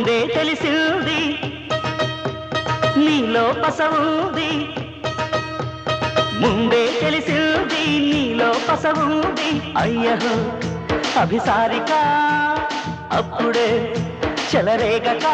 ముందే తెలిసింది. నీలో పసవుంది. ముందే తెలిసింది నీలో పసవుంది. అయ్యహో అభిసారిక అప్పుడే చెలరేగక.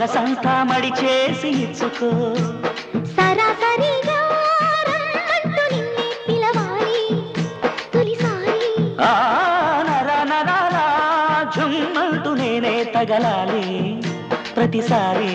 సొగసంతా మడి చేసి ఇచ్చుకో. సరాసరిగా రమ్మంటూ నిన్నే పిలవాలి. తొలిసారి. ఆ నర నరాలా జుమ్మంటూ నేనే తగలాలి. ప్రతిసారి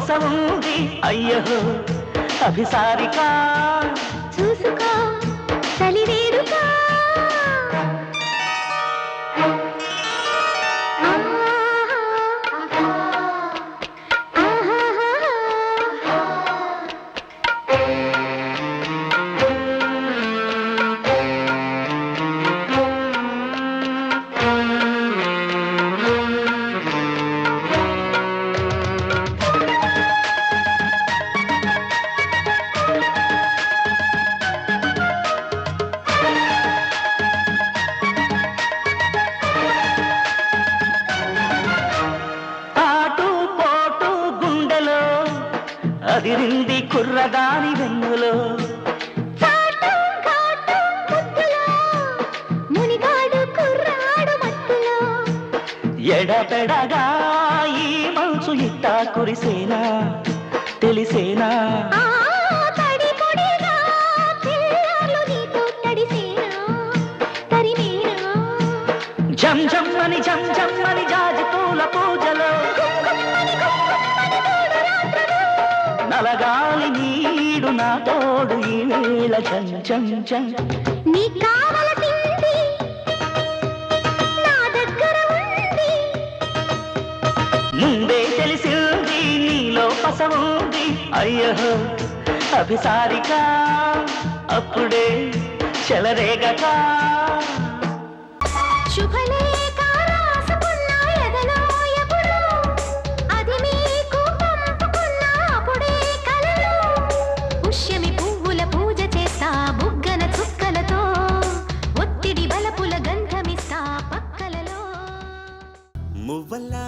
ఆశ ఉంది అయ్యో అభిసారిక. చూసుకో. అదిరింది కుర్రదాని వెన్నులో. ఎడపెడగా ఈ మంచు ఇట్టా కురిసేనా తెలిసేనా? జం జమ్మని జం జమ్మని జాజి నీడు నా తోడు ఈ వేళ జం జం జం నీ కావలసింది నా దగ్గర ఉంది. ముందే తెలిసింది నీలో పసవుంది అయ్యో అభిసారిక అప్పుడే చెలరేగక. శుభలేఖ